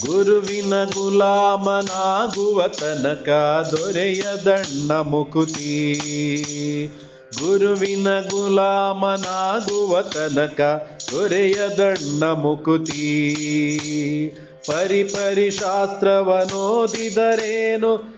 ಗುರುವಿನ ಗುಲಾಮನಾಗುವ ತನಕ ದೊರೆಯದಣ್ಣ ಮುಕುತಿ. ಗುರುವಿನ ಗುಲಾಮನಾಗುವ ತನಕ ದೊರೆಯದಣ್ಣ ಮುಕುತಿ. ಪರಿ ಪರಿ ಶಾಸ್ತ್ರವನೋದಿದರೇನು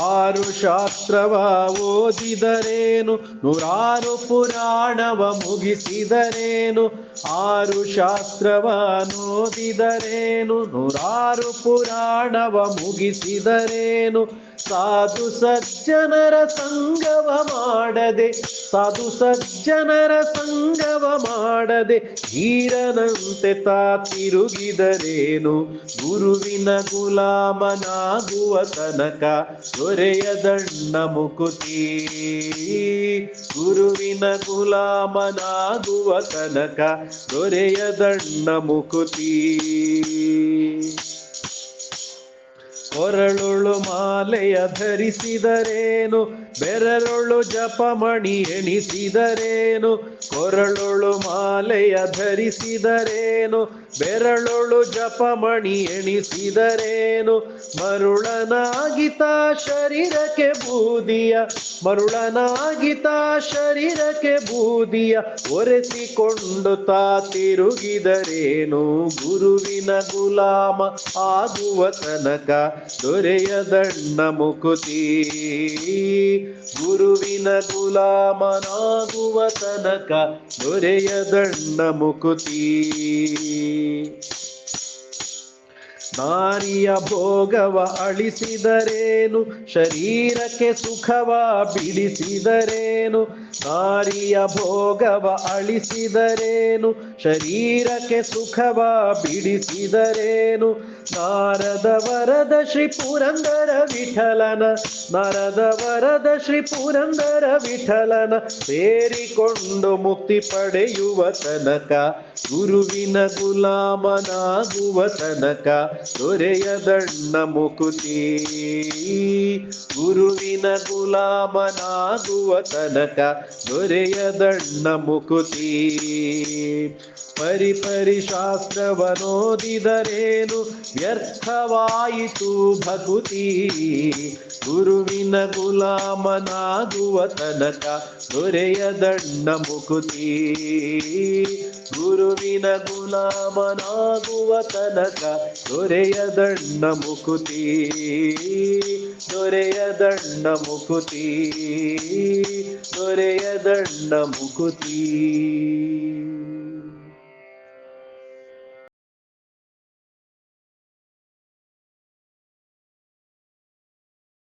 ಆರು ಶಾಸ್ತ್ರವ ಓದಿದರೇನು? ನೂರಾರು ಪುರಾಣವ ಮುಗಿಸಿದರೇನು? ಆರು ಶಾಸ್ತ್ರವ ನೋದಿದರೇನು? ನೂರಾರು ಪುರಾಣವ ಮುಗಿಸಿದರೇನು? ಸಾಧು ಸಜ್ಜನರ ಸಂಗವ ಮಾಡದೆ, ಸಾಧು ಸಜ್ಜನರ ಸಂಗವ ಮಾಡದೆ, ಧೀರನಂತೆ ತಾ ತಿರುಗಿದರೇನು? ಗುರುವಿನ ಗುಲಾಮನಾಗುವ ತನಕ ದೊರೆಯದಣ್ಣ ಮುಕುತಿ. ಗುರುವಿನ ಗುಲಾಮನಾಗುವ ತನಕ ದೊರೆಯದಣ್ಣ ಮುಕುತಿ. ಕೊರಳುಳು ಮಾಲೆಯ ಧರಿಸಿದರೇನು? ಬೆರಳುಳು ಜಪಮಣಿ ಎಣಿಸಿದರೇನು? ಕೊರಳುಳು ಮಾಲೆಯ ಧರಿಸಿದರೇನು? ಬೆರಳುಳು ಜಪಮಣಿ ಎಣಿಸಿದರೇನು? ಮರುಳನಾಗಿತ ಶರೀರಕ್ಕೆ ಬೂದಿಯ, ಮರುಳನಾಗಿತ ಶರೀರಕ್ಕೆ ಬೂದಿಯ ಒರೆಸಿಕೊಂಡು ತಾ ತಿರುಗಿದರೇನು? ಗುರುವಿನ ಗುಲಾಮ ಆಗುವ ತನಕ ದೊರೆಯದಣ್ಣ ಮುಕುತಿ. ಗುರುವಿನ ಗುಲಾಮನಾಗುವ ತನಕ ದೊರೆಯದಣ್ಣ ಮುಕುತಿ. ನಾರಿಯ ಭೋಗವ ಅಳಿಸಿದರೇನು? ಶರೀರಕ್ಕೆ ಸುಖವ ಬಿಡಿಸಿದರೇನು? ನಾರಿಯ ಭೋಗವ ಅಳಿಸಿದರೇನು? ಶರೀರಕ್ಕೆ ಸುಖವ ಬಿಡಿಸಿದರೇನು? ನಾರದ ವರದ ಶ್ರೀ ಪುರಂದರ ವಿಠಲನ, ನಾರದ ವರದ ಶ್ರೀ ಪುರಂದರ ವಿಠಲನ, ಸೇರಿಕೊಂಡು ಮುಕ್ತಿ ಪಡೆಯುವ ತನಕ, ಗುರುವಿನ ಗುಲಾಮನಾಗುವ ತನಕ ದೊರೆಯದಣ್ಣ ಮುಕುತಿ. ಗುರುವಿನ ಗುಲಾಮನಾಗುವ ತನಕ ದೊರೆಯದಣ್ಣ ಮುಕುತಿ. ಪರಿ ಪರಿ ಶಾಸ್ತ್ರವನೋದಿದರೇನು ವ್ಯರ್ಥವಾಯಿತು ಭಕುತಿ. ಗುರುವಿನ ಗುಲಾಮನಾಗುವ ತನಕ ದೊರೆಯದಣ್ಣ ಮುಕುತಿ. ಗುರುವಿನ ಗುಲಾಮನಾಗುವ ತನಕ ದೊರೆಯದಣ್ಣ ಮುಕುತಿ ದೊರೆಯದಣ್ಣ ಮುಕುತಿ ದೊರೆಯದಣ್ಣ ಮುಕುತಿ.